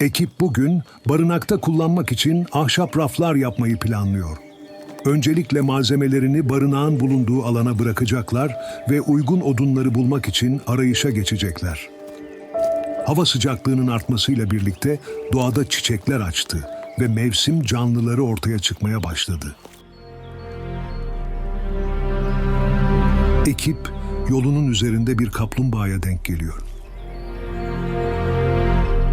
Ekip bugün barınakta kullanmak için ahşap raflar yapmayı planlıyor. Öncelikle malzemelerini barınağın bulunduğu alana bırakacaklar ve uygun odunları bulmak için arayışa geçecekler. Hava sıcaklığının artmasıyla birlikte doğada çiçekler açtı ve mevsim canlıları ortaya çıkmaya başladı. Ekip yolunun üzerinde bir kaplumbağaya denk geliyor.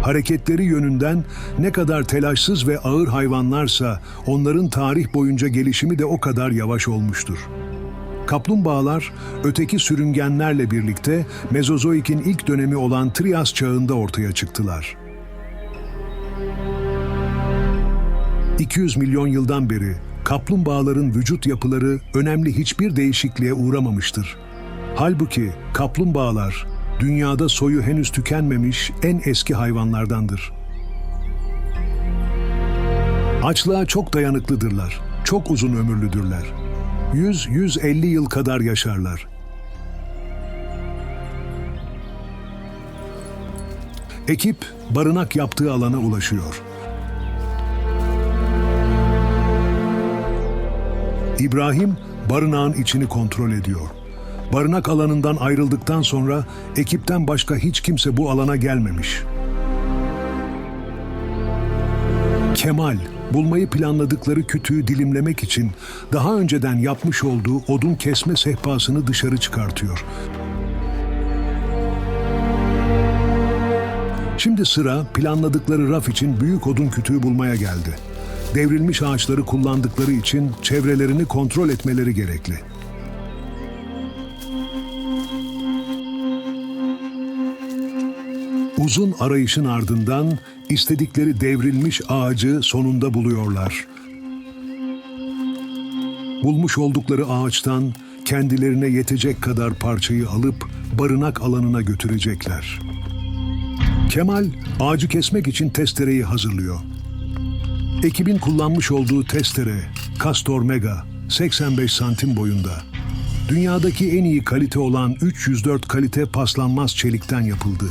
Hareketleri yönünden ne kadar telaşsız ve ağır hayvanlarsa onların tarih boyunca gelişimi de o kadar yavaş olmuştur. Kaplumbağalar öteki sürüngenlerle birlikte Mezozoik'in ilk dönemi olan Trias çağında ortaya çıktılar. 200 milyon yıldan beri kaplumbağaların vücut yapıları önemli hiçbir değişikliğe uğramamıştır. Halbuki kaplumbağalar dünyada soyu henüz tükenmemiş en eski hayvanlardandır. Açlığa çok dayanıklıdırlar, çok uzun ömürlüdürler. 100-150 yıl kadar yaşarlar. Ekip barınak yaptığı alana ulaşıyor. İbrahim barınağın içini kontrol ediyor. Barınak alanından ayrıldıktan sonra ekipten başka hiç kimse bu alana gelmemiş. Kemal, bulmayı planladıkları kütüğü dilimlemek için daha önceden yapmış olduğu odun kesme sehpasını dışarı çıkartıyor. Şimdi sıra planladıkları raf için büyük odun kütüğü bulmaya geldi. Devrilmiş ağaçları kullandıkları için çevrelerini kontrol etmeleri gerekli. Uzun arayışın ardından istedikleri devrilmiş ağacı sonunda buluyorlar. Bulmuş oldukları ağaçtan kendilerine yetecek kadar parçayı alıp barınak alanına götürecekler. Kemal ağacı kesmek için testereyi hazırlıyor. Ekibin kullanmış olduğu testere Castor Mega 85 santim boyunda. Dünyadaki en iyi kalite olan 304 kalite paslanmaz çelikten yapıldı.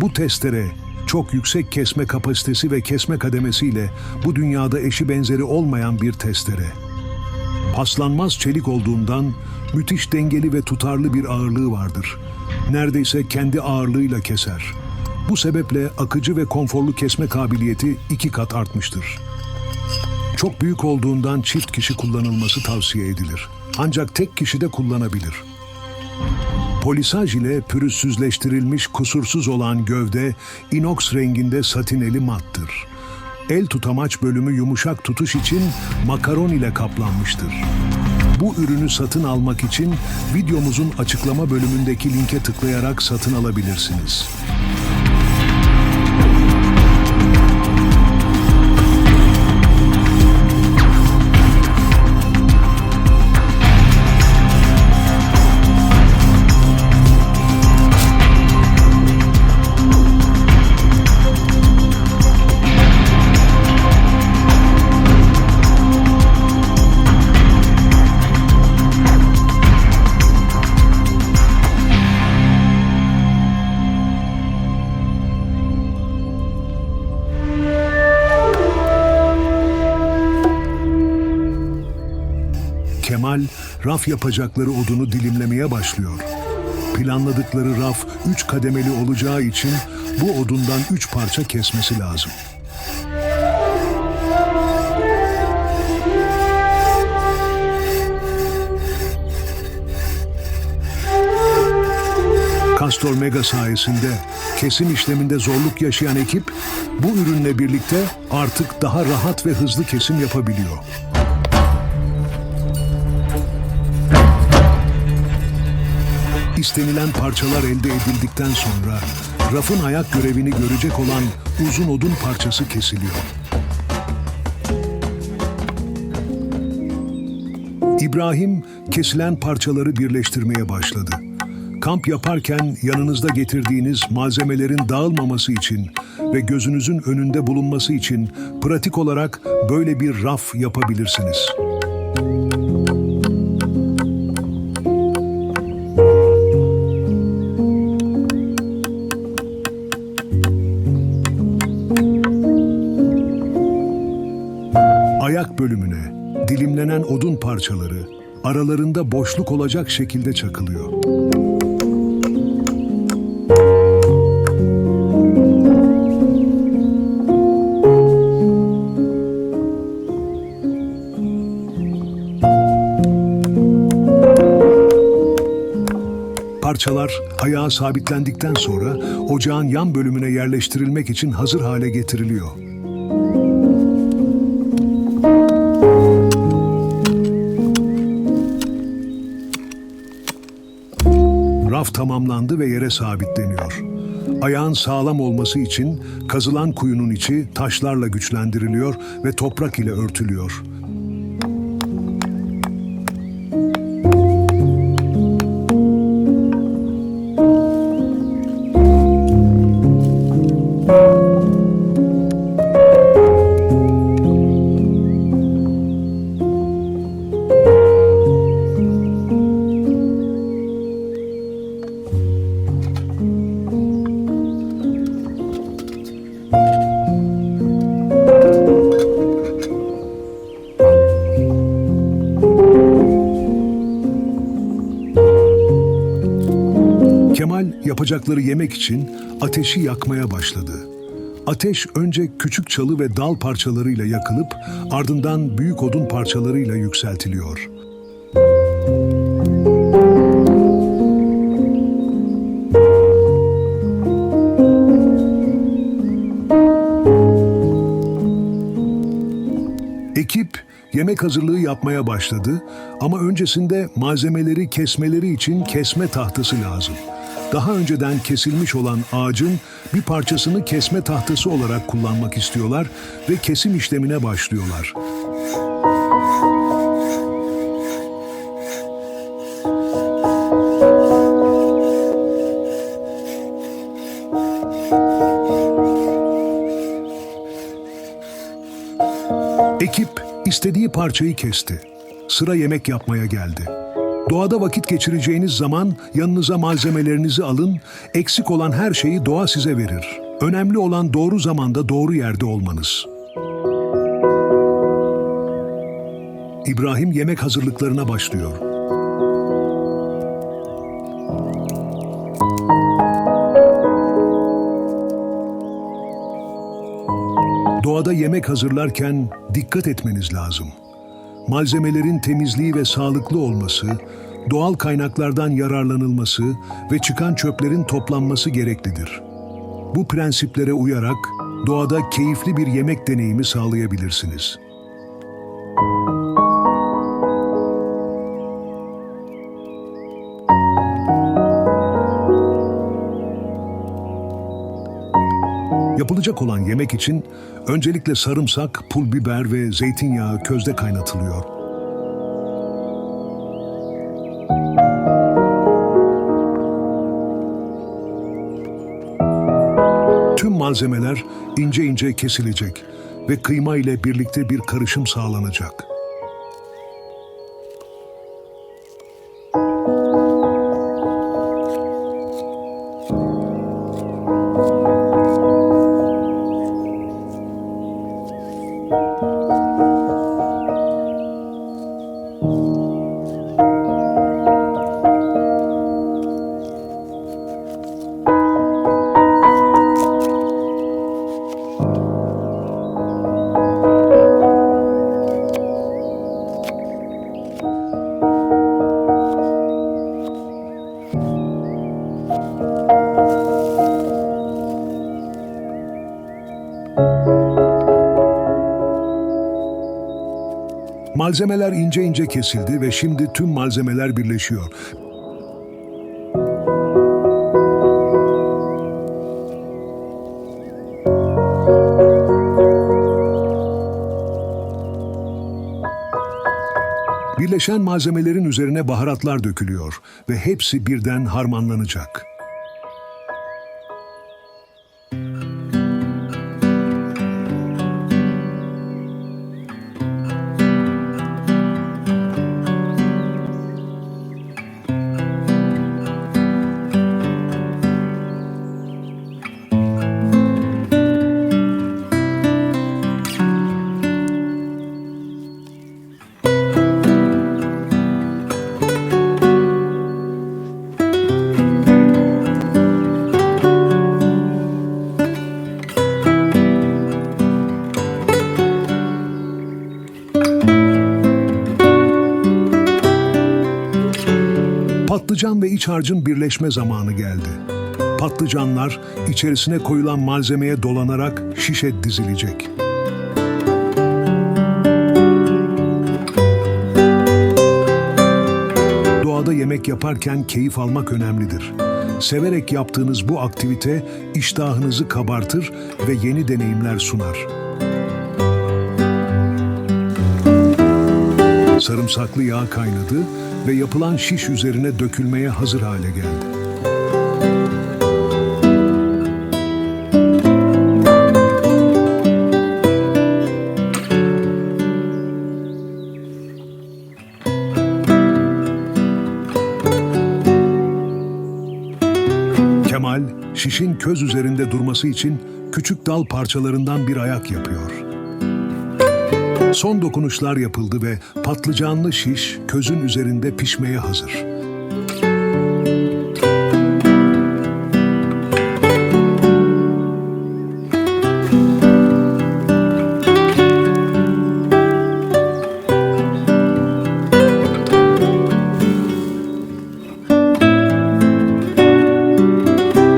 Bu testere çok yüksek kesme kapasitesi ve kesme kademesiyle bu dünyada eşi benzeri olmayan bir testere. Paslanmaz çelik olduğundan müthiş dengeli ve tutarlı bir ağırlığı vardır. Neredeyse kendi ağırlığıyla keser. Bu sebeple akıcı ve konforlu kesme kabiliyeti iki kat artmıştır. Çok büyük olduğundan çift kişi kullanılması tavsiye edilir. Ancak tek kişi de kullanabilir. Polisaj ile pürüzsüzleştirilmiş kusursuz olan gövde inox renginde satineli mattır. El tutamaç bölümü yumuşak tutuş için makaron ile kaplanmıştır. Bu ürünü satın almak için videomuzun açıklama bölümündeki linke tıklayarak satın alabilirsiniz. Raf yapacakları odunu dilimlemeye başlıyor. Planladıkları raf üç kademeli olacağı için bu odundan üç parça kesmesi lazım. Castor Mega sayesinde kesim işleminde zorluk yaşayan ekip bu ürünle birlikte artık daha rahat ve hızlı kesim yapabiliyor. İstenilen parçalar elde edildikten sonra rafın ayak görevini görecek olan uzun odun parçası kesiliyor. İbrahim kesilen parçaları birleştirmeye başladı. Kamp yaparken yanınızda getirdiğiniz malzemelerin dağılmaması için ve gözünüzün önünde bulunması için pratik olarak böyle bir raf yapabilirsiniz. Bölümüne dilimlenen odun parçaları aralarında boşluk olacak şekilde çakılıyor. Parçalar ayağa sabitlendikten sonra ocağın yan bölümüne yerleştirilmek için hazır hale getiriliyor. Tamamlandı ve yere sabitleniyor. Ayağın sağlam olması için kazılan kuyunun içi taşlarla güçlendiriliyor ve toprak ile örtülüyor. Yapacakları yemek için ateşi yakmaya başladı. Ateş önce küçük çalı ve dal parçalarıyla yakılıp ardından büyük odun parçalarıyla yükseltiliyor. Ekip yemek hazırlığı yapmaya başladı ama öncesinde malzemeleri kesmeleri için kesme tahtası lazım. Daha önceden kesilmiş olan ağacın bir parçasını kesme tahtası olarak kullanmak istiyorlar ve kesim işlemine başlıyorlar. Ekip istediği parçayı kesti. Sıra yemek yapmaya geldi. Doğada vakit geçireceğiniz zaman yanınıza malzemelerinizi alın, eksik olan her şeyi doğa size verir. Önemli olan doğru zamanda doğru yerde olmanız. İbrahim yemek hazırlıklarına başlıyor. Doğada yemek hazırlarken dikkat etmeniz lazım. Malzemelerin temizliği ve sağlıklı olması, doğal kaynaklardan yararlanılması ve çıkan çöplerin toplanması gereklidir. Bu prensiplere uyarak doğada keyifli bir yemek deneyimi sağlayabilirsiniz. Yapılacak olan yemek için öncelikle sarımsak, pul biber ve zeytinyağı közde kaynatılıyor. Tüm malzemeler ince ince kesilecek ve kıyma ile birlikte bir karışım sağlanacak. Malzemeler ince ince kesildi ve şimdi tüm malzemeler birleşiyor. Birleşen malzemelerin üzerine baharatlar dökülüyor ve hepsi birden harmanlanacak. Patlıcan ve iç harcın birleşme zamanı geldi. Patlıcanlar içerisine koyulan malzemeye dolanarak şişe dizilecek. Doğada yemek yaparken keyif almak önemlidir. Severek yaptığınız bu aktivite iştahınızı kabartır ve yeni deneyimler sunar. Sarımsaklı yağ kaynadı ve yapılan şiş üzerine dökülmeye hazır hale geldi. Kemal, şişin köz üzerinde durması için küçük dal parçalarından bir ayak yapıyor. Son dokunuşlar yapıldı ve patlıcanlı şiş közün üzerinde pişmeye hazır.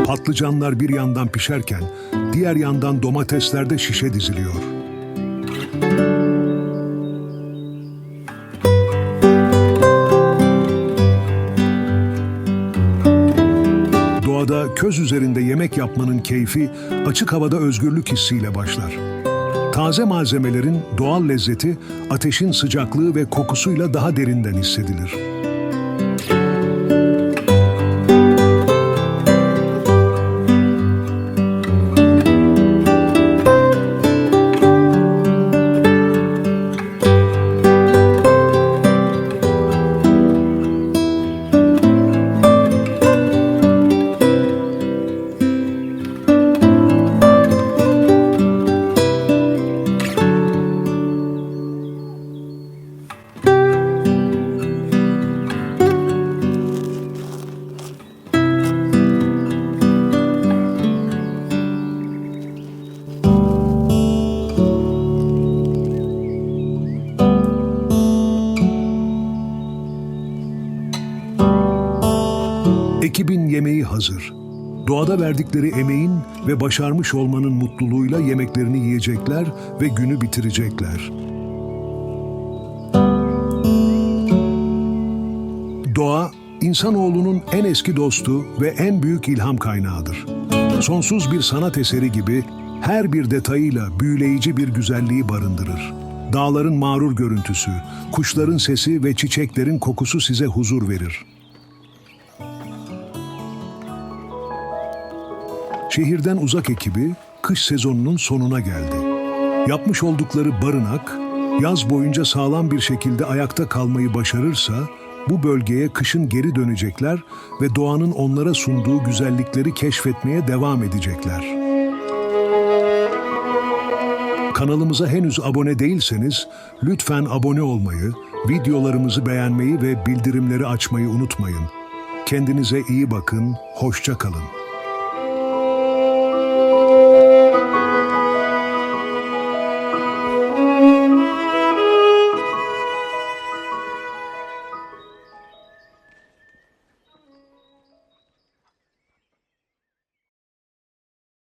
Patlıcanlar bir yandan pişerken diğer yandan domatesler de şişe diziliyor. Köz üzerinde yemek yapmanın keyfi açık havada özgürlük hissiyle başlar. Taze malzemelerin doğal lezzeti ateşin sıcaklığı ve kokusuyla daha derinden hissedilir. Ekibin yemeği hazır. Doğada verdikleri emeğin ve başarmış olmanın mutluluğuyla yemeklerini yiyecekler ve günü bitirecekler. Doğa, insanoğlunun en eski dostu ve en büyük ilham kaynağıdır. Sonsuz bir sanat eseri gibi her bir detayıyla büyüleyici bir güzelliği barındırır. Dağların mağrur görüntüsü, kuşların sesi ve çiçeklerin kokusu size huzur verir. Şehirden uzak ekibi kış sezonunun sonuna geldi. Yapmış oldukları barınak, yaz boyunca sağlam bir şekilde ayakta kalmayı başarırsa, bu bölgeye kışın geri dönecekler ve doğanın onlara sunduğu güzellikleri keşfetmeye devam edecekler. Kanalımıza henüz abone değilseniz lütfen abone olmayı, videolarımızı beğenmeyi ve bildirimleri açmayı unutmayın. Kendinize iyi bakın, hoşça kalın.